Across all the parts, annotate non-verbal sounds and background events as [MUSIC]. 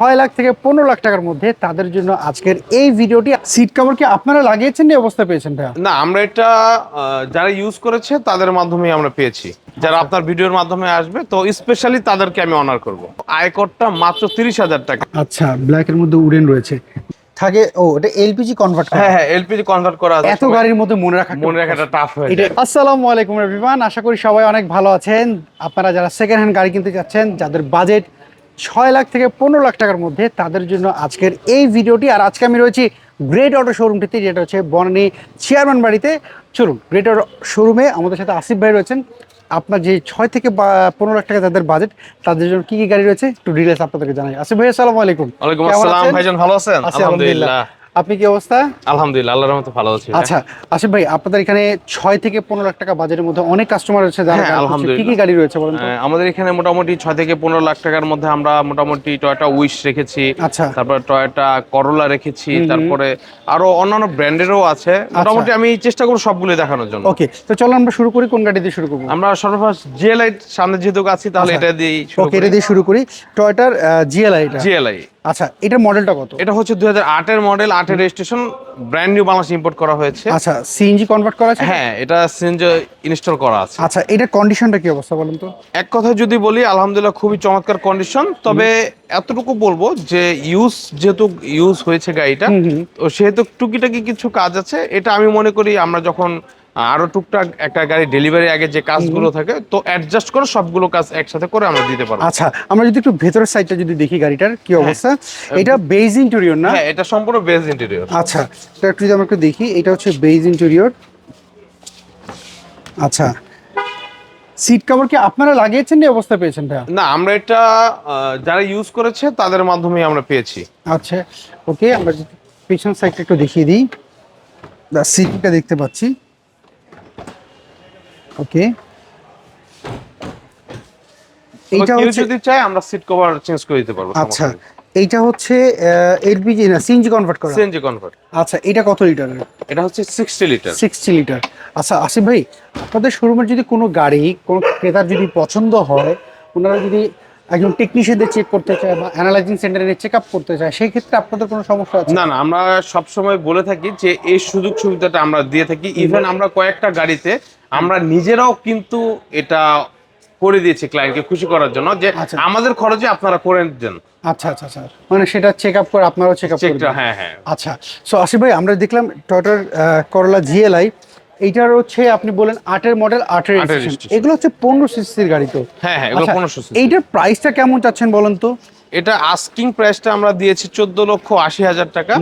ছয় লাখ থেকে পনেরো লাখ টাকার মধ্যে তাদের জন্য আজকের এই ভিডিওটি। সিট কভার কি আপনারা লাগিয়েছেন এই অবস্থা পেয়েছেন ভাইয়া? না আমরা এটা যারা ইউজ করেছে তাদের মাধ্যমে আমরা পেয়েছি। যারা আপনার ভিডিওর মাধ্যমে আসবে তো স্পেশালি তাদেরকে আমি অনার করব। আয়করটা মাত্র তিরিশ হাজার টাকা। আচ্ছা ব্ল্যাকের মধ্যে উডেন রয়েছে। থাকে ও এটা এলপিজি কনভার্ট করা। হ্যাঁ হ্যাঁ এলপিজি কনভার্ট করা আছে এত গাড়ির মধ্যে মনে রাখা মনে রাখাটা টাফ হয়ে এটা যায়। আসসালামু আলাইকুম এভরিওয়ান আশা করি সবাই অনেক ভালো আছেন। আপনারা যারা সেকেন্ড হ্যান্ড গাড়ি কিনতে যাচ্ছেন যাদের বাজেট ছয় লাখ থেকে পনেরো লাখ টাকার মধ্যে তাদের জন্য আজকের এই ভিডিওটি। আর আজকে আমি রয়েছি গ্রেট অটো শোরুমটিতে যেটা হচ্ছে বনানী চেয়ারম্যান বাড়িতে। চলুন গ্রেট অটো শোরুমে আমাদের সাথে আসিফ ভাই রয়েছেন। আপনার যে ছয় থেকে পনেরো লাখ টাকা যাদের বাজেট তাদের জন্য কি কি গাড়ি রয়েছে? একটু ডিটেলস আপনাদেরকে জানাই। আসিফ ভাই আসসালামু আলাইকুম। ওয়ালাইকুম কেমন আসসালাম ভাইজান ভালো আছেন? আলহামদুলিল্লাহ। আপনি কি অবস্থা? আলহামদুলিল্লাহ আল্লাহর রহমতে ভালো আছি আচ্ছা আসিফ ভাই আপনাদের এখানে ছয় থেকে পনেরো লাখ টাকা বাজেটের মধ্যে অনেক কাস্টমার রয়েছে যারা হ্যাঁ। কি কি গাড়ি রয়েছে বলেন তো? আমাদের এখানে মোটামুটি ছয় থেকে পনেরো লাখ টাকার মধ্যে আমরা মোটামুটি টয়টা উইশ রেখেছি আচ্ছা। তারপর টয়োটা করোলা রেখেছি তারপরে আরও অন্যান্য ব্র্যান্ডেরও আছে। আচ্ছা। মোটামুটি আমি চেষ্টা করব সবগুলো দেখানোর জন্য। ওকে তো চলো আমরা শুরু করি কোন গাড়ি দিয়ে শুরু করব? আমরা সর্বফার্স্ট জিএলআই সামনে যেহেতু আছি তাহলে আচ্ছা। এটা দিয়ে শুরু করি। ওকে এটা দিয়ে শুরু করি। টয়টার জিএলআই জিএলআই আচ্ছা এটার মডেলটা কত? এটা হচ্ছে দুই হাজার আটের মডেল আটের registration brand new Bangladesh import করা হয়েছে। আচ্ছা সিএনজি কনভার্ট করা আছে? হ্যাঁ এটা সিএনজি ইনস্টল করা আছে। আচ্ছা এটার কন্ডিশনটা কি অবস্থা বলেন তো? এক কথায় যদি বলি আলহামদুলিল্লাহ খুবই চমৎকার কন্ডিশন তবে এতটুকু বলব যে ইউজ যেহেতু ইউজ হয়েছে গাড়িটা। তো সেহেতু টুকিটাকি কিছু কাজ আছে। এটা আমি মনে করি আমরা যখন আরও টুকটাক একটা গাড়ি ডেলিভারি আগে যে কাজগুলো থাকে তো অ্যাডজাস্ট করে সবগুলো কাজ একসাথে করে আমরা দিতে পারব। আচ্ছা আমরা যদি একটু ভেতরের সাইডটা যদি দেখি গাড়িটার কি অবস্থা? এটা বেজ ইন্টেরিয়র না? হ্যাঁ এটা সম্পূর্ণ বেজ ইন্টেরিয়র আচ্ছা এটা একটু যদি আমরা একটু দেখি এটা হচ্ছে বেজ ইন্টেরিয়র আচ্ছা সিট কভার কি আপনারা লাগিয়েছেন না এই অবস্থা পেয়েছেন ভাইয়া না আমরা এটা যারা ইউজ করেছে তাদের মাধ্যমে আমরা পেয়েছি। আচ্ছা ওকে আমরা যদি পিছন সাইডটা একটু দেখিয়ে দিই। সিটটা দেখতে পাচ্ছি। ওকে এইটা হচ্ছে যদি চায় আমরা সিট কভার চেঞ্জ করে দিতে পারব আচ্ছা। এইটা হচ্ছে এলপিজি না সিএনজি কনভার্ট করা। সিএনজি কনভার্ট আচ্ছা এটা কত লিটারের এটা হচ্ছে সিক্সটি লিটার সিক্সটি লিটার আচ্ছা আসিফ ভাই আপনাদের শোরুমের যদি কোনো গাড়ি কোনো ক্রেতার যদি পছন্দ হয় ওনারা যদি একজন টেকনিশিয়ানদের চেক করতে চায় বা অ্যানালাইজিং সেন্টারে চেক আপ করতে চায় সেই ক্ষেত্রে আপনাদের কোনো সমস্যা আছে? না না আমরা সবসময় বলে থাকি যে এই সুযোগ সুবিধাটা আমরা দিয়ে থাকি। ইভেন আমরা কয়েকটা গাড়িতে আমরা নিজেরাও কিন্তু এটা করে দিয়েছি ক্লায়েন্টকে খুশি করার জন্য যে আচ্ছা। আমাদের খরচে আপনারা করে দেন। আচ্ছা আচ্ছা আচ্ছা। মানে সেটা চেক আপ করে আপনারাও চেক আপ চেকটা হ্যাঁ হ্যাঁ। আচ্ছা সো আসিফ ভাই আমরা দেখলাম টয়টার করলা জিএলআই এইটার হচ্ছে আপনি বলেন আটের মডেল আটের। এগুলো হচ্ছে পনেরো সিসির গাড়ি তো। হ্যাঁ হ্যাঁ এগুলো আচ্ছা, পনেরোশো এইটার প্রাইসটা কেমন চাচ্ছেন বলেন তো? এটা আস্কিং প্রাইসটা আমরা দিয়েছি চোদ্দ লক্ষ আশি হাজার টাকা।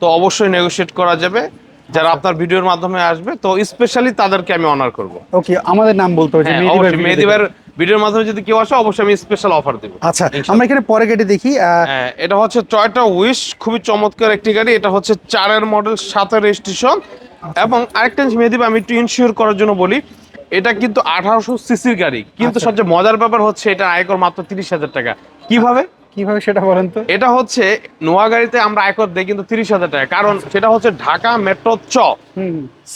তো অবশ্যই নেগোশিয়েট করা যাবে। যারা আচ্ছা। আপনার ভিডিওর মাধ্যমে আসবে তো স্পেশালি তাদেরকে আমি অনার করব। ওকে আমাদের নাম বলতে হবে হ্যাঁ, মেহেদি ভাইয়ের ভিডিওর মাধ্যমে যদি কেউ আসে অবশ্যই আমি স্পেশাল অফার দেবো। আচ্ছা আমরা এখানে পরে গেটে দেখি হ্যাঁ, এটা হচ্ছে টয়টা উইশ খুবই চমৎকার একটি গাড়ি। এটা হচ্ছে চারের মডেল সাতের রেজিস্ট্রেশন এবং আরেকটা জিনিস মেহেদিব আমি একটু ইনশিওর করার জন্য বলি এটা কিন্তু আঠারোশো সিসির গাড়ি। কিন্তু আচ্ছা। সবচেয়ে মজার ব্যাপার হচ্ছে এটা আয়কর মাত্র তিরিশ হাজার টাকা। কীভাবে? কীভাবে সেটা বলেন তো? এটা হচ্ছে নোয়া গাড়িতে আমরা আয়কর দেই কিন্তু তিরিশ হাজার টাকা। কারণ সেটা হচ্ছে ঢাকা মেট্রো চ।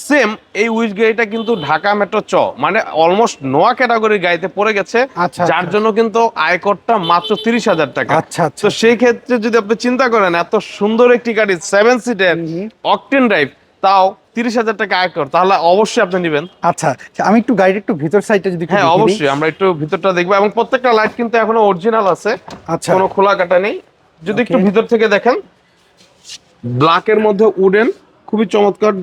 সেম এই উইশ গাড়িটা কিন্তু ঢাকা মেট্রো চ। মানে অলমোস্ট নোয়া ক্যাটাগরির গাড়িতে পড়ে গেছে। আচ্ছা, যার আচ্ছা। জন্য কিন্তু আয়করটা মাত্র তিরিশ হাজার টাকা। আচ্ছা আচ্ছা। তো সেই ক্ষেত্রে যদি আপনি চিন্তা করেন এত সুন্দর একটি গাড়ি সেভেন সিটের অকটেন ড্রাইভ তাও তিরিশ হাজার টাকা আয়কর তাহলে অবশ্যই আপনি নেবেন। আচ্ছা আমি একটু গাড়ির একটু ভিতর সাইডটা যদি হ্যাঁ অবশ্যই আমরা একটু ভিতরটা দেখব এবং প্রত্যেকটা লাইট কিন্তু এখনও অরিজিনাল আছে আচ্ছা। কোনো খোলা কাটা নেই। যদি একটু ভিতর থেকে দেখেন ব্ল্যাকের মধ্যে উডেন খুবই চমৎকার।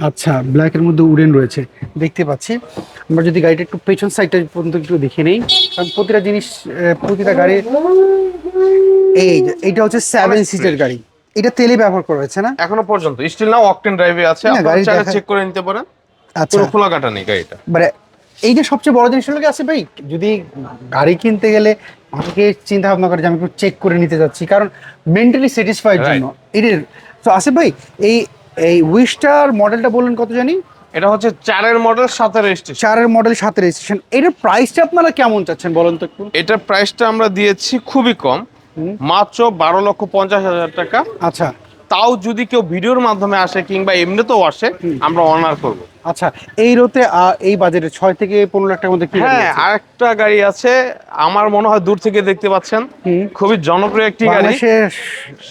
আচ্ছা ব্ল্যাকের মধ্যে উডেন রয়েছে দেখতে পাচ্ছি। আমরা যদি গাড়িটা একটু পেছন সাইডটা পর্যন্ত একটু দেখে নেই কারণ প্রতিটা জিনিস প্রতিটা গাড়ি এই এইটা হচ্ছে সেভেন সিটের গাড়ি। এটা তেলে ব্যবহার করা হয়েছে না? এখনও পর্যন্ত। স্টিল নাও অকটেন ড্রাইভে আছে। না, আপনারা চাইলে চেক করে নিতে পারেন। আচ্ছা। খোলা কাটা নেই গাড়িটা। মানে এইটা সবচেয়ে বড় জিনিস হলো কি আছে ভাই যদি গাড়ি কিনতে গেলে অনেকে চিন্তা ভাবনা করে যে আমি একটু চেক করে নিতে যাচ্ছি কারণ মেন্টালি স্যাটিসফাইড. জন্য। এটার তো আসিফ ভাই এই এই উইস্টার মডেলটা বললেন কত জানি? এটা হচ্ছে চারের মডেল সাতের রেজিস্ট্রেশন চারের মডেল সাথে রেজিস্ট্রেশন এটার প্রাইসটা আপনারা কেমন চাচ্ছেন বলেন তো একটু? এটার প্রাইসটা আমরা দিয়েছি খুবই কম। মাত্র বারো লক্ষ পঞ্চাশ হাজার টাকা। আচ্ছা। তাও যদি কেউ ভিডিওর মাধ্যমে আসে কিংবা এমনিতেও আসে আমরা অনার করব। আচ্ছা এই রোতে এই বাজেটে ছয় থেকে পনেরো লাখ টাকার মধ্যে হ্যাঁ? আরেকটা গাড়ি আছে আমার মনে হয় দূর থেকে দেখতে পাচ্ছেন। খুবই জনপ্রিয় একটি গাড়ি।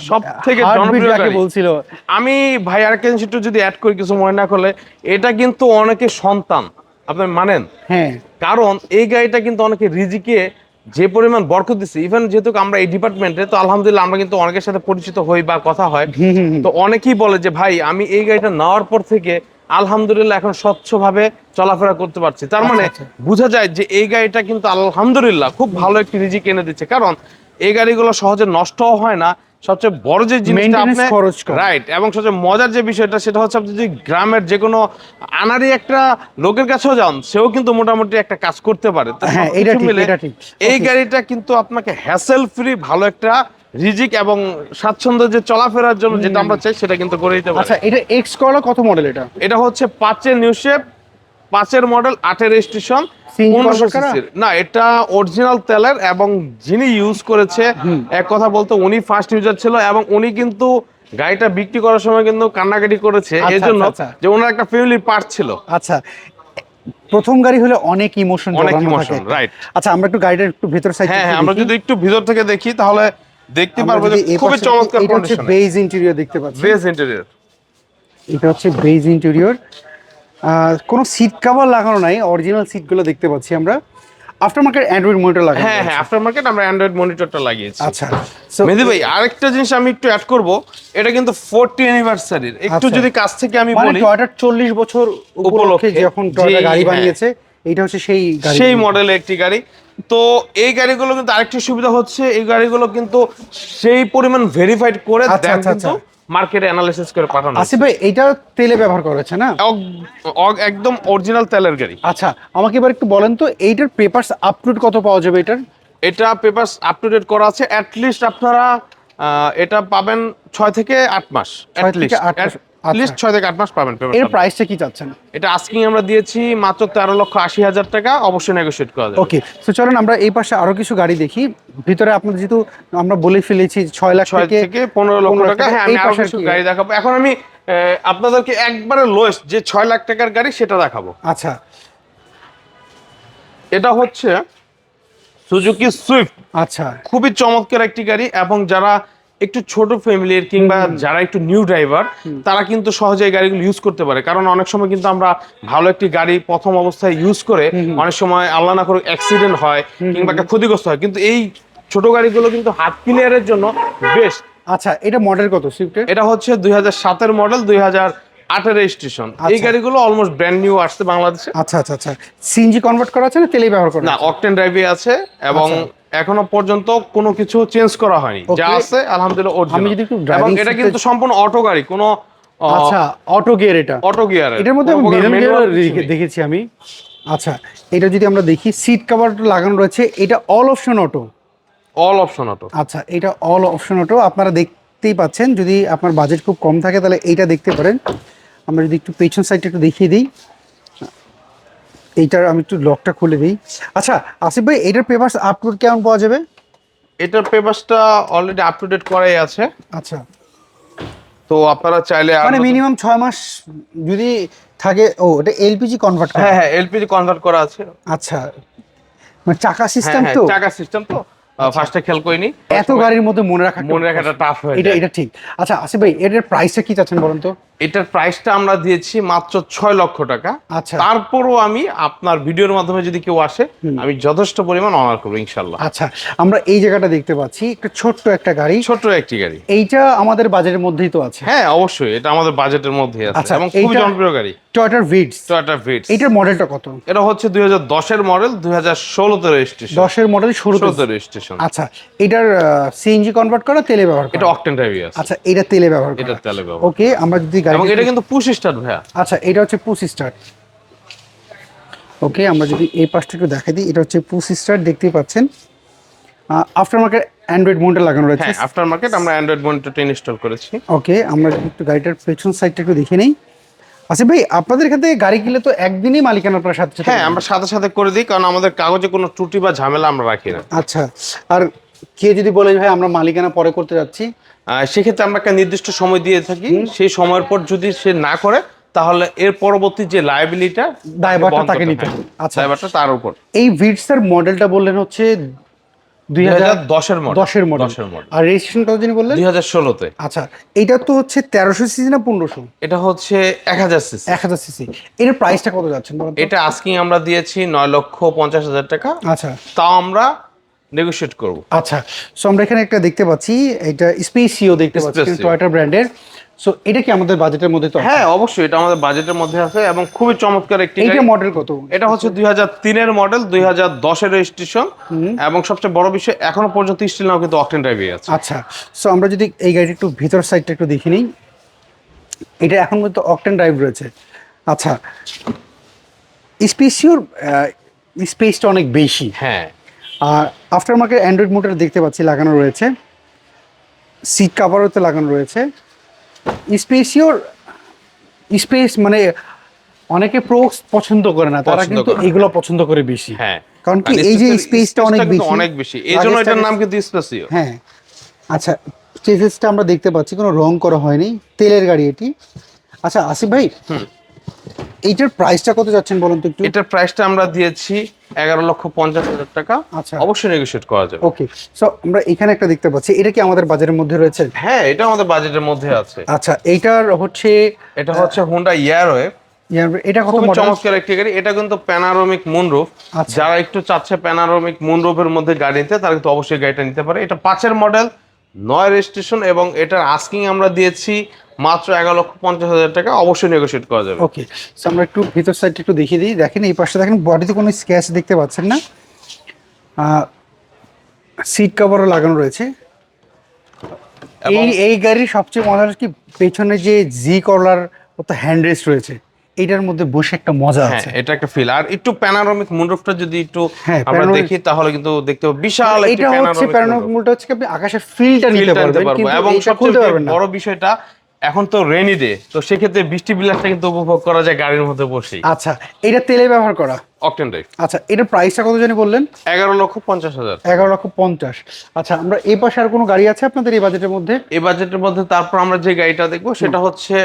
সব থেকে জনপ্রিয় গাড়ি। বলছিল। আমি ভাই আর একটু যদি অ্যাড করি কিছু মনে না করলে এটা কিন্তু অনেকের সন্তান। আপনি মানেন? হ্যাঁ। কারণ এই গাড়িটা কিন্তু অনেকে রিজিকে যে পরিমাণ বরকত দিচ্ছে ইভেন যেহেতু আমরা এই ডিপার্টমেন্টে তো আলহামদুলিল্লাহ আমরা কিন্তু অনেকের সাথে পরিচিত হই বা কথা হয়। তো অনেকেই বলে যে ভাই আমি এই গাড়িটা নেওয়ার পর থেকে আলহামদুলিল্লাহ এখন স্বচ্ছভাবে চলাফেরা করতে পারছি। তার মানে আচ্ছা, বোঝা যায় যে এই গাড়িটা কিন্তু আলহামদুলিল্লাহ খুব ভালো একটি রিজিক এনে দিচ্ছে। কারণ এই গাড়িগুলো সহজে নষ্টও হয় না সবচেয়ে বড় যে জিনিসটা আপনি খরচ রাইট এবং সবচেয়ে মজার যে বিষয়টা সেটা হচ্ছে আপনি যদি গ্রামের যে কোনো আনারি একটা লোকের কাছেও যান সেও কিন্তু মোটামুটি একটা কাজ করতে পারে। হ্যাঁ, এটা ঠিক, এটা ঠিক। এই গাড়িটা কিন্তু আপনাকে হ্যাসেল ফ্রি ভালো একটা রিজিক এবং স্বাচ্ছন্দ্য যে চলাফেরার জন্য যেটা আমরা চাই সেটা কিন্তু করে দিতে পারে। আচ্ছা এটা এক্স করলা কত মডেল এটা? এটা হচ্ছে পাঁচের নিউ শেপ পাঁচের মডেল আটের? সিসির। না এটা অরিজিনাল তেলের এবং যিনি ইউজ করেছে এক কথা বলতে উনি ফার্স্ট ইউজার ছিল এবং উনি কিন্তু গাড়িটা বিক্রি করার সময় কিন্তু কান্নাকাটি করেছে। আচ্ছা, এই জন্য আচ্ছা, আচ্ছা। যে ওনার একটা ফ্যামিলির পার্ট ছিল। আচ্ছা প্রথম গাড়ি হলে অনেক ইমোশন অনেক থাকে। right. আচ্ছা আমরা একটু গাড়িটার একটু ভেতর সাইড হ্যাঁ হ্যাঁ আমরা যদি একটু ভিতর থেকে দেখি তাহলে দেখতে পারব যে খুবই চমৎকার কন্ডিশন বেজ ইন্টেরিয়র দেখতে পাচ্ছি। বেস ইন্টেরিয়র এটা হচ্ছে বেজ ইন্টেরিয়র কোনো সিট কভার লাগানো নাই অরিজিনাল সিটগুলো দেখতে পাচ্ছি আমরা। আফটার মার্কেট অ্যান্ড্রয়েড মনিটর লাগানো হ্যাঁ হ্যাঁ আফটার মার্কেট আমরা অ্যান্ড্রয়েড মনিটরটা লাগিয়েছি। আচ্ছা so মেহেদি ভাই আরেকটা জিনিস আমি একটু অ্যাড করব এটা কিন্তু 40 অ্যানিভার্সারির একটু আচ্ছা। যদি কাছ থেকে আমি মানে বলি টয়টার চল্লিশ বছর উপলক্ষে উপলক্ষে। যখন টয়টা গাড়ি হ্যাঁ। বানিয়েছে এটা হচ্ছে সেই গাড়ি। সেই মডেলের একটি গাড়ি। তো এই গাড়িগুলো কিন্তু আরেকটি সুবিধা হচ্ছে এই গাড়িগুলো কিন্তু সেই পরিমাণ ভেরিফাইড করে আচ্ছা, দেন আচ্ছা, কিন্তু মার্কেটে অ্যানালাইসিস করে পাঠানো আসিফ ভাই এটা তেলে ব্যবহার করেছে না? অগ- একদম অরিজিনাল তেলের গাড়ি। আচ্ছা আমাকে এবার একটু বলেন তো এইটার পেপারস আপটুড কত পাওয়া যাবে এটার? এটা পেপারস আপ টু ডেট করা আছে অ্যাট লিস্ট আপনারা এটা পাবেন ছয় থেকে আট মাস মাস, আচ্ছা। লিস্ট ছয় থেকে আট মাস পাবেন এর প্রাইসটা কি চাচ্ছেন? এটা আজকে আমরা দিয়েছি মাত্র তেরো লক্ষ আশি হাজার টাকা অবশ্যই নেগোশিয়েট করা যাবে। ওকে তো চলুন আমরা এই পাশে আরও কিছু গাড়ি দেখি। ভিতরে আপনাদের যেহেতু আমরা বলে ফেলেছি ছয় লাখ ছয় থেকে পনেরো লক্ষ টাকা। হ্যাঁ আমি এই আরও কিছু গাড়ি দেখাবো। এখন আমি আপনাদেরকে একবারে লোয়েস্ট যে ছয় লাখ টাকার গাড়ি সেটা দেখাবো। আচ্ছা। এটা হচ্ছে সুজুকি সুইফট আচ্ছা। খুবই চমৎকার একটি গাড়ি এবং যারা একটু ছোট ফ্যামিলির কিংবা যারা একটু নিউ ড্রাইভার তারা কিন্তু সহজে গাড়িগুলো ইউজ করতে পারে। কারণ অনেক সময় কিন্তু আমরা ভালো একটি গাড়ি প্রথম অবস্থায় ইউজ করে অনেক সময় আল্লাহ না করে অ্যাক্সিডেন্ট হয় কিংবা একটা ক্ষতিগ্রস্ত হয়। কিন্তু এই ছোট গাড়িগুলো কিন্তু হাত ক্লিয়ারের জন্য বেস্ট আচ্ছা এটা মডেল কত সুইফটের এটা হচ্ছে দুই হাজার সাতের মডেল দুই হাজার আটের রেজিস্ট্রেশন এই আচ্ছা। গাড়িগুলো অলমোস্ট ব্র্যান্ড নিউ আসছে বাংলাদেশে। আচ্ছা আচ্ছা আচ্ছা। সিএনজি কনভার্ট করা আছে না তেলে ব্যবহার করা না অকটেন ড্রাইভে আছে এবং আচ্ছা। এখনও পর্যন্ত কোনো কিছু চেঞ্জ করা হয়নি। যা আছে আলহামদুলিল্লাহ আমি যদি একটু এবং এটা কিন্তু সম্পূর্ণ অটো গাড়ি কোনো আচ্ছা অটো গিয়ার এটা। অটো গিয়ার এটার মধ্যে ম্যানুয়াল গিয়ার দেখেছি আমি। আচ্ছা এটা যদি আমরা দেখি সিট কভার লাগানো রয়েছে এটা all option auto all option auto আচ্ছা এটা অল অপশন অটো আপনারা দেখতেই পাচ্ছেন যদি আপনার বাজেট খুব কম থাকে তাহলে এইটা দেখতে পারেন। আমরা যদি একটু পেছন সাইডটা একটু দেখিয়ে দিই। এইটার আমি একটু লকটা খুলে দিই। আচ্ছা আসিফ ভাই এটার পেপারস আপলোড কেমন পাওয়া যাবে? এটার পেপারসটা অলরেডি আপ টু ডেট করাই আছে। আচ্ছা। তো আপনারা চাইলে মানে মিনিমাম ছয় মাস যদি থাকে ও এটা এলপিজি কনভার্ট হ্যাঁ হ্যাঁ এলপিজি কনভার্ট করা আছে। আচ্ছা। মানে চাকা হ্যাঁ সিস্টেম হ্যাঁ তো? চাকা সিস্টেম তো। ফার্স্টে খেয়াল করিনি। এত গাড়ির মধ্যে মনে রাখা মনে রাখাটা টাফ হয়ে এটা এটা ঠিক। আচ্ছা আসিফ ভাই এটার প্রাইসটা কি চাচ্ছেন বলুন তো? এটার প্রাইসটা আমরা দিয়েছি মাত্র ছয় লক্ষ টাকা। আচ্ছা। তারপরও আমি আপনার ভিডিওর মাধ্যমে যদি কেউ আসে আমি যথেষ্ট পরিমাণ অনার করব ইনশাল্লাহ আচ্ছা আমরা এই জায়গাটা দেখতে পাচ্ছি একটা ছোট্ট একটা গাড়ি। ছোট্ট একটি গাড়ি। এইটা আমাদের বাজেটের মধ্যেই তো আছে। হ্যাঁ অবশ্যই এটা আমাদের বাজেটের মধ্যেই আছে আচ্ছা, এবং খুবই এইটা- জনপ্রিয় গাড়ি। টয়টার ভিডস টয়োটা ভিটস এইটার মডেলটা কত? এটা হচ্ছে দুই হাজার দশের মডেল দুই হাজার ষোলোতে রেজিস্ট্রেশন দশের মডেল ষোলোতে রেজিস্ট্রেশন আচ্ছা এটার সিএনজি কনভার্ট করা তেলে ব্যবহার এটা অকটেন ড্রাইভে আচ্ছা এটা তেলে ব্যবহার এটা তেলে ব্যবহার ওকে আমরা যদি গাড়ি এবং এটা কিন্তু পুশ স্টার্ট ভাইয়া। আচ্ছা এটা হচ্ছে পুশ স্টার্ট ওকে আমরা যদি এই পাশটা একটু দেখাই দিই এটা হচ্ছে পুশ স্টার্ট দেখতেই পাচ্ছেন। আফটার মার্কেট অ্যান্ড্রয়েড মনিটর লাগানো রয়েছে। হ্যাঁ আফটার মার্কেট আমরা অ্যান্ড্রয়েড মনিটরটা ইনস্টল করেছি। ওকে আমরা একটু গাড়িটার পেছন সাইডটা একটু দেখে নিই। আচ্ছা ভাই আপনাদের এখান থেকে গাড়ি কিনলে তো একদিনই মালিকানা আপনার সাথে সাথে হ্যাঁ আমরা সাথে সাথে করে দিই কারণ আমাদের কাগজে কোনো ত্রুটি বা ঝামেলা আমরা রাখি না। আচ্ছা আর কেউ যদি বলে ভাই আমরা মালিকানা পরে করতে যাচ্ছি সেক্ষেত্রে আমরা একটা নির্দিষ্ট সময় দিয়ে থাকি। সেই সময়ের পর যদি সে না করে তাহলে এর পরবর্তী যে লাইবিলিটা দায়ভারটা তাকে নিতে হবে। আচ্ছা। দায়ভারটা তার উপর। এই ভিটসের মডেলটা বললেন হচ্ছে দুই হাজার দশের মডেল দশের মডেল দশের মডেল আর যিনি বললেন? দুই হাজার ষোলোতে। আচ্ছা এটা তো হচ্ছে তেরোশো সিসি না পনেরোশো? এটা হচ্ছে এক হাজার সিসি এক হাজার সিসি প্রাইসটা কত তো? এটা আমরা দিয়েছি নয় লক্ষ পঞ্চাশ হাজার টাকা। আচ্ছা। তাও আমরা নেগোশিয়েট করব। আচ্ছা সো আমরা এখানে একটা দেখতে পাচ্ছি এটা স্পেসিও দেখতে পাচ্ছি। টয়টা ব্র্যান্ডের সো এটা কি আমাদের বাজেটের মধ্যে তো? হ্যাঁ অবশ্যই এটা আমাদের বাজেটের মধ্যে আছে এবং খুবই চমৎকার একটি গাড়ি। মডেল কত? এটা হচ্ছে দুই হাজার তিনের মডেল দুই হাজার দশের রেজিস্ট্রেশন এবং সবচেয়ে বড় বিষয় এখনও পর্যন্ত স্টিল নাও কিন্তু অকটেন ড্রাইভে আছে। আচ্ছা সো আমরা যদি এই গাড়িটা একটু ভিতর সাইডটা একটু দেখে নিই। এটা এখন পর্যন্ত অকটেন ড্রাইভ রয়েছে। আচ্ছা স্পেসিওর স্পেসটা অনেক বেশি। হ্যাঁ। আর আফটার মার্কেট অ্যান্ড্রয়েড মোটর দেখতে পাচ্ছি লাগানো রয়েছে। সিট কাভারও তো লাগানো রয়েছে। স্পেসিওর স্পেস মানে অনেকে প্রো পছন্দ করে না তারা কিন্তু এগুলো পছন্দ করে বেশি। হ্যাঁ। কারণ কি এই যে স্পেসটা অনেক বেশি। অনেক বেশি। এই জন্য এটার নাম কিন্তু স্পেসিও হ্যাঁ। আচ্ছা চেসেসটা আমরা দেখতে পাচ্ছি কোনো রং করা হয়নি। তেলের গাড়ি এটি। আচ্ছা আসিফ ভাই এইটার প্রাইসটা কত যাচ্ছেন বলুন তো একটু? এটার প্রাইসটা আমরা দিয়েছি এগারো লক্ষ পঞ্চাশ হাজার টাকা। আচ্ছা। অবশ্যই নেগোশিয়েট করা যাবে। ওকে সো আমরা এখানে একটা দেখতে পাচ্ছি এটা কি আমাদের বাজারের মধ্যে রয়েছে? হ্যাঁ এটা আমাদের বাজেটের মধ্যে আছে। আচ্ছা এইটার হচ্ছে এটা হচ্ছে হুন্ডা ইয়ারওয়ে ইয়ার- এটা কত চমৎকার একটি গাড়ি। এটা কিন্তু প্যানারোমিক মুনরুফ আচ্ছা। যারা একটু চাচ্ছে প্যানারোমিক মুনরুফের মধ্যে গাড়ি নিতে তারা কিন্তু অবশ্যই গাড়িটা নিতে পারে। এটা পাঁচের মডেল নয় রেজিস্ট্রেশন এবং এটার আস্কিং আমরা দিয়েছি মাত্র এগারো লক্ষ পঞ্চাশ হাজার টাকা অবশ্যই নেগোশিয়েট করা যাবে। ওকে আমরা একটু ভিতর সাইডটা একটু দেখিয়ে দিই। দেখেন এই পাশে দেখেন বডিতে কোনো স্ক্যাচ দেখতে পাচ্ছেন না। সিট কভারও লাগানো রয়েছে। এবং- এই এই গাড়ির সবচেয়ে মজার কি পেছনে যে জি কলার মতো হ্যান্ড রেস্ট রয়েছে। এটার মধ্যে বসে একটা মজা হ্যাঁ আছে। এটা একটা ফিল আর একটু প্যানারোমিক মুনরুফটা যদি একটু হ্যাঁ, আমরা দেখি তাহলে কিন্তু দেখতে পাবো। বিশাল একটা এটা হচ্ছে প্যানারোমিক মুনরুফটা হচ্ছে আপনি আকাশের ফিলটা নিতে পারবেন এবং সবচেয়ে বড় বিষয়টা এখন তো রেনি ডে তো সেক্ষেত্রে বৃষ্টি বিলাসটা কিন্তু উপভোগ করা যায় গাড়ির মধ্যে বসে আচ্ছা এটা তেলে ব্যবহার করা? অকটেন ড্রাইভ আচ্ছা এটার প্রাইসটা কত জানি বললেন? এগারো লক্ষ পঞ্চাশ হাজার। এগারো লক্ষ পঞ্চাশ। আচ্ছা আমরা এই পাশে আর কোনো গাড়ি আছে আপনাদের এই বাজেটের মধ্যে? এই বাজেটের মধ্যে তারপর আমরা যে গাড়িটা দেখব সেটা হচ্ছে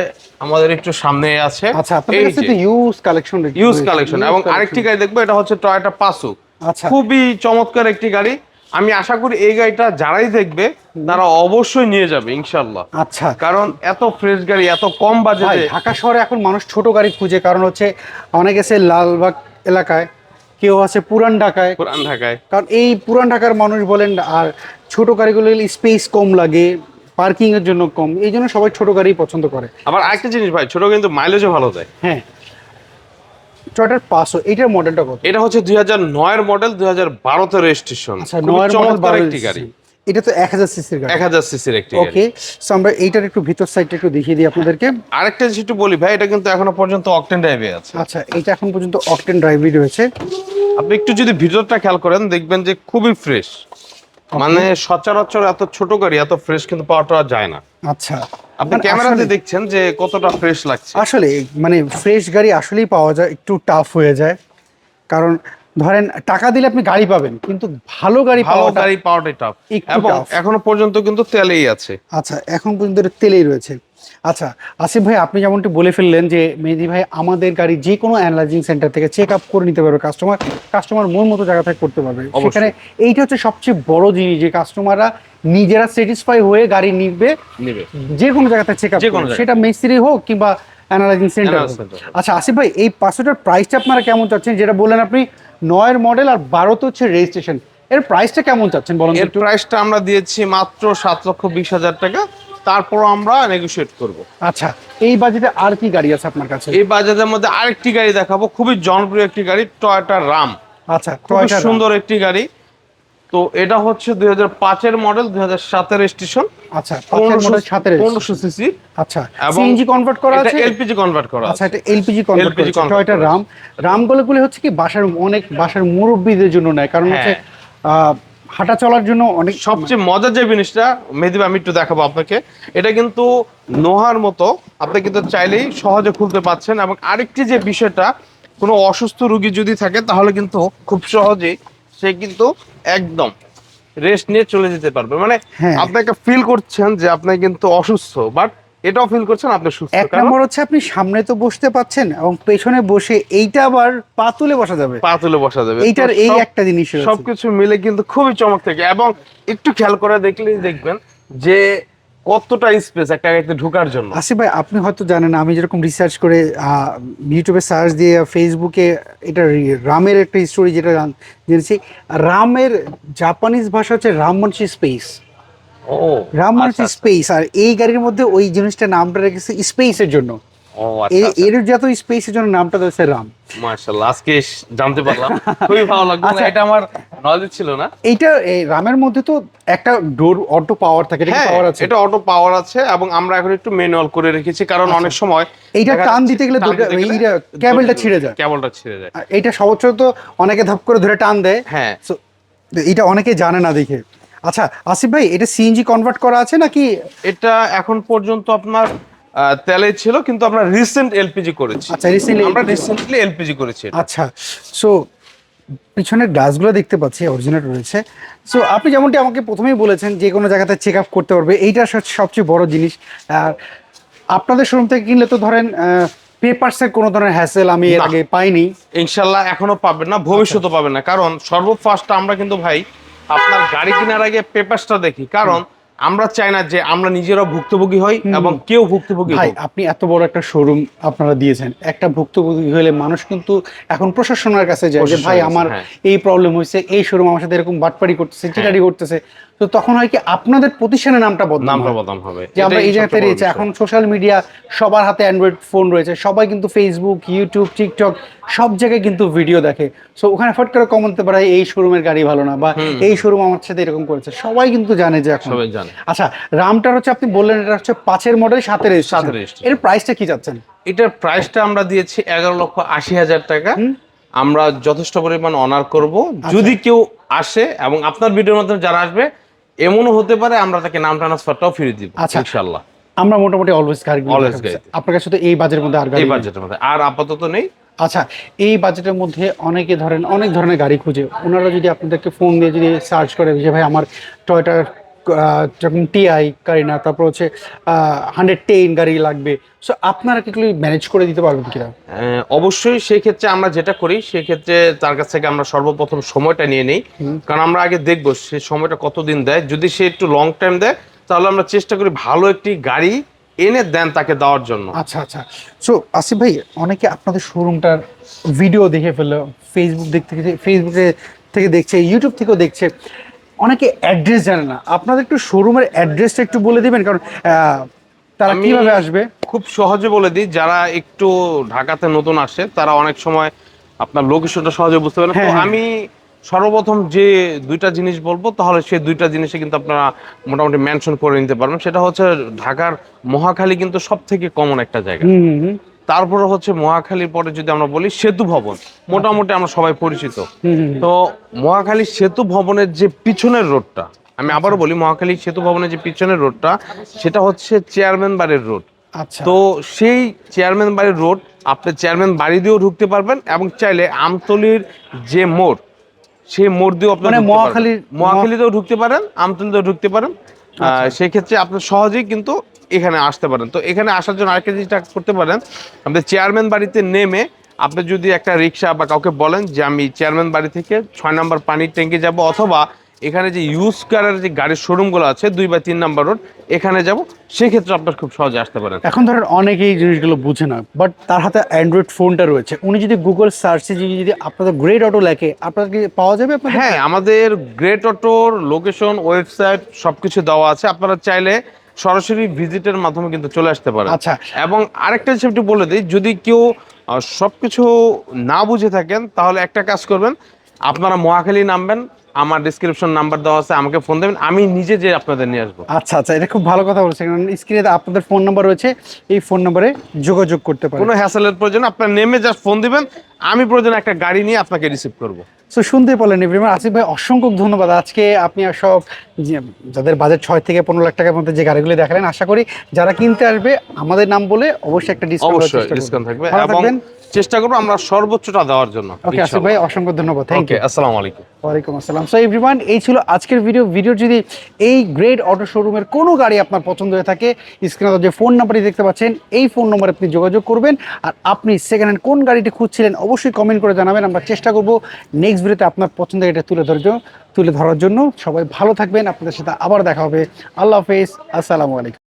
আমাদের একটু সামনে আছে আচ্ছা আপনাদের কাছে তো ইউজ কালেকশন ইউজ কালেকশন এবং আরেকটি গাড়ি দেখব এটা হচ্ছে টয়োটা পাসু আচ্ছা। খুবই চমৎকার একটি গাড়ি। আমি আশা করি এই গাড়িটা যারাই দেখবে তারা অবশ্যই নিয়ে যাবে ইনশাল্লাহ আচ্ছা। কারণ এত ফ্রেশ গাড়ি এত কম বাজেটে ঢাকা শহরে এখন মানুষ ছোট গাড়ি খুঁজে কারণ হচ্ছে অনেকে আছে লালবাগ এলাকায় কেউ আছে পুরান ঢাকায়। পুরান ঢাকায়। কারণ এই পুরান ঢাকার মানুষ বলেন আর ছোট গাড়িগুলো স্পেস কম লাগে পার্কিং এর জন্য কম এই জন্য সবাই ছোট গাড়ি পছন্দ করে। আবার আরেকটা জিনিস ভাই ছোট কিন্তু মাইলেজও ভালো দেয়। হ্যাঁ। টয়টার পাঁচশো এইটার মডেলটা কত? এটা হচ্ছে দুই হাজার নয়ের মডেল দুই হাজার বারোতে রেজিস্ট্রেশন আচ্ছা নয়ের চমৎকার একটি গাড়ি। এটা তো এক হাজার সিসির গাড়ি। এক হাজার সিসির একটি ওকে সো আমরা এইটার একটু ভিতর সাইডটা একটু দেখিয়ে দিই আপনাদেরকে। আরেকটা জিনিস একটু বলি ভাই এটা কিন্তু এখনও পর্যন্ত অকটেন ড্রাইভে আছে। আচ্ছা এটা এখন পর্যন্ত অকটেন ড্রাইভই রয়েছে। আপনি একটু যদি ভিডিওটা খেয়াল করেন দেখবেন যে খুবই ফ্রেশ মানে সচরাচর এত ছোট গাড়ি এত ফ্রেশ কিন্তু পাওয়াটা যায় না। আচ্ছা। আপনি মানে ক্যামেরাতে দেখছেন যে কতটা ফ্রেশ লাগছে। আসলে মানে ফ্রেশ গাড়ি আসলেই পাওয়া যায় একটু টাফ হয়ে যায়। কারণ ধরেন টাকা দিলে আপনি গাড়ি পাবেন কিন্তু ভালো গাড়ি ভালো গাড়ি পাওয়াটাই টাফ একটু এবং এখনও পর্যন্ত কিন্তু তেলেই আছে। আচ্ছা এখন পর্যন্ত তেলেই রয়েছে। আচ্ছা আসিফ ভাই আপনি যেমনটি বলে ফেললেন যে মেহেদি ভাই আমাদের গাড়ি যে কোনো অ্যানালাইজিং সেন্টার থেকে চেক আপ করে নিতে পারবে কাস্টমার কাস্টমার মন মতো জায়গা থেকে করতে পারবে। সেখানে এইটা হচ্ছে সবচেয়ে বড় জিনিস যে কাস্টমাররা নিজেরা স্যাটিসফাই হয়ে গাড়ি নিবে। নেবে। যে কোনো জায়গাতে চেক আপ সেটা মেসিরি হোক কিংবা অ্যানালাইজিং সেন্টার। আচ্ছা আসিফ ভাই এই পাঁচশোটার প্রাইসটা আপনারা কেমন চাচ্ছেন? যেটা বললেন আপনি নয়ের মডেল আর বারোতে হচ্ছে রেজিস্ট্রেশন এর প্রাইসটা কেমন চাচ্ছেন বলুন এর প্রাইসটা আমরা দিয়েছি মাত্র সাত লক্ষ বিশ হাজার টাকা। তারপর আমরা নেগোশিয়েট করব। আচ্ছা এই বাজেটে আর কি গাড়ি আছে আপনার কাছে? এই বাজেটের মধ্যে আরেকটি গাড়ি দেখাবো খুবই জনপ্রিয় একটি গাড়ি টয়োটা রাম আচ্ছা খুবই সুন্দর একটি গাড়ি। তো এটা হচ্ছে দুই হাজার পাঁচের মডেল দুই হাজার সাতের স্টেশন আচ্ছা পনেরোশো সিসি আচ্ছা এবং সিএনজি কনভার্ট করা এটা আছে? এলপিজি কনভার্ট করা আচ্ছা এটা এলপিজি কনভার্ট করা টয়টা রাম রামগুলো হচ্ছে কি বাসার অনেক বাসার মুরব্বীদের জন্য নেয়। কারণ হচ্ছে আহ, হাঁটা চলার জন্য অনেক সবচেয়ে মজার যে জিনিসটা মেহেদি ভাই, আমি একটু দেখাবো আপনাকে। এটা কিন্তু নোহার মতো আপনি কিন্তু চাইলেই সহজে খুলতে পাচ্ছেন এবং আরেকটি যে বিষয়টা কোনো অসুস্থ রোগী যদি থাকে তাহলে কিন্তু খুব সহজেই সে কিন্তু একদম রেস্ট নিয়ে চলে যেতে পারবে। মানে হ্যাঁ। আপনি একটা ফিল করছেন যে আপনি কিন্তু অসুস্থ বাট এটাও ফিল করছেন? আপনি সুস্থ এক নম্বর হচ্ছে আপনি সামনে তো বসতে পাচ্ছেন এবং পেছনে বসে এইটা আবার পা তুলে বসা যাবে। পা তুলে বসা যাবে। এইটার এই একটা জিনিস সবকিছু মিলে কিন্তু খুবই চমক থাকে এবং একটু খেয়াল করে দেখলেই দেখবেন যে কতটা স্পেস একটা গাড়িতে ঢোকার জন্য। আসিফ ভাই আপনি হয়তো জানেন আমি যেরকম রিসার্চ করে আহ, ইউটিউবে সার্চ দিয়ে ফেসবুকে এটা রামের একটা স্টোরি যেটা জেনেছি। রামের জাপানিজ ভাষা হচ্ছে রামমনসি স্পেস ও রামমনসি আচ্ছা, স্পেস আর এই গাড়ির মধ্যে ওই জিনিসটা নামটা রেখেছে স্পেসের জন্য। আচ্ছা এর যত স্পেসের জন্য নামটা দিয়েছে রাম। মাশাআল্লাহ আজকে জানতে পারলাম। [LAUGHS] খুবই ভালো লাগল। আচ্ছা। এটা আমার নলেজ ছিল না। এইটা এই রামের মধ্যে তো একটা ডোর অটো পাওয়ার থাকে হ্যাঁ পাওয়ার আছে? এটা অটো পাওয়ার আছে এবং আমরা এখন একটু ম্যানুয়াল করে রেখেছি কারণ অনেক সময় আচ্ছা। এইটা টান দিতে গেলে এইটা ক্যাবেলটা ছিঁড়ে যায়। কেবলটা ছিঁড়ে যায়। এইটা সর্বোচ্চ তো অনেকে ধাপ করে ধরে টান দেয়। হ্যাঁ। এটা অনেকে জানে না দেখে। আচ্ছা আসিফ ভাই এটা সিএনজি কনভার্ট করা আছে নাকি? এটা এখন পর্যন্ত আপনার তেলে ছিল কিন্তু আমরা রিসেন্ট এলপিজি করেছি। আচ্ছা রিসেন্টলি আমরা রিসেন্টলি এলপিজি করেছি আচ্ছা সো পিছনের গ্লাসগুলো দেখতে পাচ্ছি অরিজিনাল রয়েছে। সো আপনি যেমনটি আমাকে প্রথমেই বলেছেন যে কোনো জায়গাতে চেক আপ করতে পারবে এইটা সব- সবচেয়ে বড় জিনিস। আর আপনাদের শোরুম থেকে কিনলে তো ধরেন পেপারসের কোনো ধরনের হ্যাসেল আমি এর আগে পাইনি। ইনশাল্লাহ এখনও পাবেন না ভবিষ্যতে পাবেন না। কারণ সর্বফার্স্ট আমরা কিন্তু ভাই আপনার গাড়ি কেনার আগে পেপারসটা দেখি। কারণ আমরা চাই না যে আমরা নিজেরা ভুক্তভোগী হই এবং কেউ ভুক্তভোগী ভাই আপনি এত বড় একটা শোরুম আপনারা দিয়েছেন। একটা ভুক্তভোগী হলে মানুষ কিন্তু এখন প্রশাসনের কাছে যায় যে ভাই আমার হ্যাঁ। এই প্রবলেম হয়েছে এই শোরুম আমার সাথে এরকম বাটপারি করতেছে চিটারি করতেছে। তো তখন হয় কি আপনাদের প্রতিষ্ঠানের নামটা বদনাম নামটা বদনাম হবে। যে আমরা এই জায়গাতে সবচেয়ে রয়েছে এখন সোশ্যাল মিডিয়া সবার হাতে অ্যান্ড্রয়েড ফোন রয়েছে। সবাই কিন্তু ফেসবুক ইউটিউব টিকটক সব জায়গায় কিন্তু ভিডিও দেখে। সো ওখানে ফট করে কমন দিতে পারে এই শোরুমের গাড়ি ভালো না বা এই শোরুম আমার সাথে এরকম করেছে। সবাই কিন্তু জানে যে এখন সবাই জানে। আচ্ছা রামটার হচ্ছে আপনি বললেন এটা হচ্ছে পাঁচের মডেল সাতের সাতের এর প্রাইসটা কি যাচ্ছেন এটার প্রাইসটা আমরা দিয়েছি এগারো লক্ষ আশি হাজার টাকা। আমরা যথেষ্ট পরিমাণ অনার করব। আচ্ছা। যদি কেউ আসে এবং আপনার ভিডিওর মাধ্যমে যারা আসবে এমনও হতে পারে আমরা তাকে নাম ট্রান্সফারটাও ফিরে দিব আচ্ছা। ইনশাল্লাহ আমরা মোটামুটি অলওয়েজ গাড়ি Always গাড়ি। আপনার কাছে তো এই বাজেটের মধ্যে আর গাড়ি এই। বাজেটের মধ্যে। আর আপাতত নেই। আচ্ছা এই বাজেটের মধ্যে অনেকে ধরেন অনেক ধরনের গাড়ি খুঁজে। ওনারা যদি আপনাদেরকে ফোন দিয়ে যদি সার্চ করে যে ভাই আমার টয়টার যখন টিআই কারিনা তারপর হচ্ছে হান্ড্রেড টেন গাড়ি লাগবে। সো আপনারা কি ম্যানেজ করে দিতে পারবেন কিনা? অবশ্যই সেই ক্ষেত্রে আমরা যেটা করি সেই ক্ষেত্রে তার কাছ থেকে আমরা সর্বপ্রথম সময়টা নিয়ে নিই। কারণ আমরা আগে দেখব সে সময়টা কতদিন দেয়। যদি সে একটু লং টাইম দেয় তাহলে আমরা চেষ্টা করি ভালো একটি গাড়ি এনে দেন তাকে দেওয়ার জন্য। আচ্ছা আচ্ছা। সো আসিফ ভাই অনেকে আপনাদের শোরুমটার ভিডিও দেখে ফেলল ফেসবুক দেখতে ফেসবুকে থেকে দেখছে ইউটিউব থেকেও দেখছে। অনেকে অ্যাড্রেস জানে না। আপনাদের একটু শোরুমের অ্যাড্রেসটা একটু বলে দিবেন কারণ তারা কীভাবে আসবে? খুব সহজে বলে দিই যারা একটু ঢাকাতে নতুন আসে তারা অনেক সময় আপনার লোকেশনটা সহজে বুঝতে পারে না। তো হ্যাঁ, হ্যাঁ। আমি সর্বপ্রথম যে দুইটা জিনিস বলব তাহলে সেই দুইটা জিনিসে কিন্তু আপনারা মোটামুটি মেনশন করে নিতে পারবেন। সেটা হচ্ছে ঢাকার মহাখালী কিন্তু সব থেকে কমন একটা জায়গা। তারপরে হচ্ছে মহাখালীর পরে যদি আমরা বলি সেতু ভবন মোটামুটি আমরা সবাই পরিচিত। তো মহাখালী সেতু ভবনের যে পিছনের রোডটা আমি আবারও বলি মহাখালী সেতু ভবনের যে পিছনের রোডটা সেটা হচ্ছে চেয়ারম্যান বাড়ির রোড। আচ্ছা। তো সেই চেয়ারম্যান বাড়ির রোড আপনি চেয়ারম্যান বাড়ি দিয়েও ঢুকতে পারবেন এবং চাইলে আমতলির যে মোড় সেই মোড় দিয়েও আপনি মানে। মহাখালীর- মহাখালীতেও ঢুকতে পারেন আমতলিতেও ঢুকতে পারেন। আচ্ছা। আহ, সেই ক্ষেত্রে আপনি সহজেই কিন্তু এখানে আসতে পারেন। তো এখানে আসার জন্য আরেকটা জিনিসটা করতে পারেন আমাদের চেয়ারম্যান বাড়িতে নেমে আপনি যদি একটা রিক্সা বা কাউকে বলেন যে আমি চেয়ারম্যান বাড়ি থেকে ছয় নম্বর পানির ট্যাঙ্কে যাব অথবা এখানে যে ইউজ কারের যে গাড়ির শোরুমগুলো আছে দুই বা তিন নম্বর রোড এখানে যাব সেক্ষেত্রে আপনার খুব সহজে আসতে পারেন। এখন ধরেন অনেকেই জিনিসগুলো বুঝে না বাট তার হাতে অ্যান্ড্রয়েড ফোনটা রয়েছে। উনি যদি গুগল সার্চে যদি আপনাদের গ্রেট অটো লেখে আপনার কি পাওয়া যাবে হ্যাঁ আমাদের গ্রেট অটোর লোকেশন ওয়েবসাইট সব কিছু দেওয়া আছে। আপনারা চাইলে সরাসরি ভিজিটের মাধ্যমে কিন্তু চলে আসতে পারে আচ্ছা। এবং আরেকটা হিসেবে একটু বলে দিই যদি কেউ সবকিছু না বুঝে থাকেন তাহলে একটা কাজ করবেন আপনারা মহাখালী নামবেন আমার ডিসক্রিপশন নাম্বার দেওয়া আছে আমাকে ফোন দেবেন আমি নিজে যে আপনাদের নিয়ে আসব। আচ্ছা আচ্ছা এটা খুব ভালো কথা বলছেন কারণ স্ক্রিনে আপনাদের ফোন নাম্বার রয়েছে এই ফোন নাম্বারে যোগাযোগ করতে পারেন। কোনো হ্যাসেলের প্রয়োজন আপনার নেমে জাস্ট ফোন দিবেন আমি প্রয়োজন একটা গাড়ি নিয়ে আপনাকে রিসিভ করব। সো শুনতে পারলেন এভরিমান আসিফ ভাই অসংখ্য ধন্যবাদ। আজকে আপনি সব যাদের বাজেট ছয় থেকে পনেরো লাখ টাকার মধ্যে যে গাড়িগুলি দেখালেন আশা করি যারা কিনতে আসবে আমাদের নাম বলে অবশ্যই একটা ডিসকাউন্ট ডিসকাউন্ট থাকবে এবং চেষ্টা করব আমরা সর্বোচ্চটা দেওয়ার জন্য ওকে আসিফ ভাই অসংখ্য ধন্যবাদ থ্যাংক ইউ আসসালামু আলাইকুম। ওয়ালাইকুম আসসালাম। সো এভরিওয়ান এই ছিল আজকের ভিডিও ভিডিও যদি এই গ্রেড অটো শোরুমের কোনো গাড়ি আপনার পছন্দ হয়ে থাকে স্ক্রিনে যে ফোন নাম্বারটি দেখতে পাচ্ছেন, এই ফোন নম্বরে আপনি যোগাযোগ করবেন। আর আপনি সেকেন্ড হ্যান্ড কোন গাড়িটি খুঁজছিলেন, অবশ্যই কমেন্ট করে জানাবেন। আমরা চেষ্টা করব নেক্সট ভিডিওতে আপনার পছন্দের এটা তুলে ধরার জন্য তুলে ধরার জন্য। সবাই ভালো থাকবেন। আপনাদের সাথে আবার দেখা হবে। আল্লাহ হাফেজ। আসসালামু আলাইকুম।